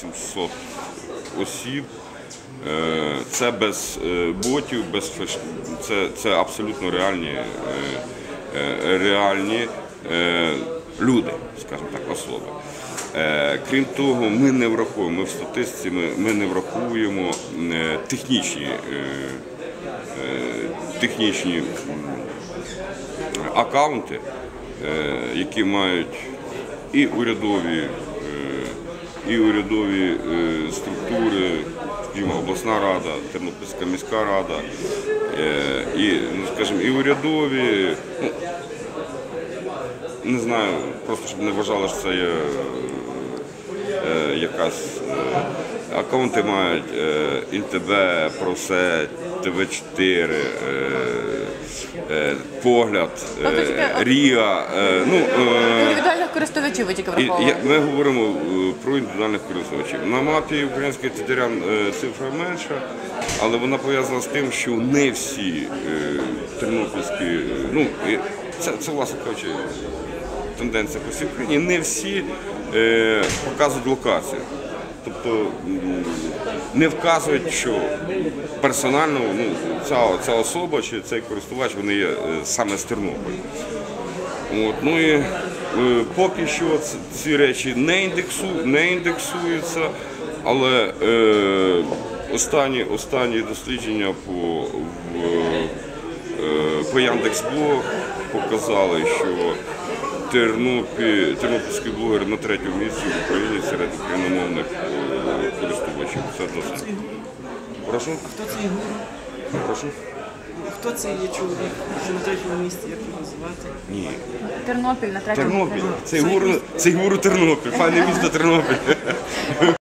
700 осіб. Е, Це без е, ботів, без феш... це, це абсолютно реальні, е, реальні люди, скажімо так, особи. Крім того, ми не враховуємо, ми в статистиці ми, ми не враховуємо технічні, технічні акаунти, які мають і урядові, і урядові е, структури, скажімо, обласна рада, Тернопільська міська рада, е, і, ну, скажімо, і урядові, ну, не знаю, просто щоб не вважали, що це є е, якась е, аккаунти мають е, ІНТБ, Просе, ТВ4, е, е, Погляд, Тобто е, тільки- Е, ну, е, Індивідуальних користувачів ви тільки враховували. ми говоримо е, про індивідуальних користувачів. На мапі українських тетерян е, цифра менша, але вона пов'язана з тим, що не всі е, тернопільські, е, ну це, це власне кажучи, тенденція по всій Україні, не всі е, показують локацію. Тобто не вказують, що персонально ну, ця, ця особа чи цей користувач вони є е, саме з Тернополя. От, ну і е, поки що ці речі не, індексу, не індексуються, але е, останні, останні дослідження по, в, е, по Яндекс.Блог показали, що Тернопіль, тернопільський блогер на третьому місці в Україні серед україномовних е, користувачів. Це досить. Прошу? Хто це Ігор? Прошу? Хто це є чоловік? Що на третьому місці, як його звати? Ні. Тернопіль на третьому. Тернопіль. Це гуру, це гуру Тернопіль, файне місто Тернопіль.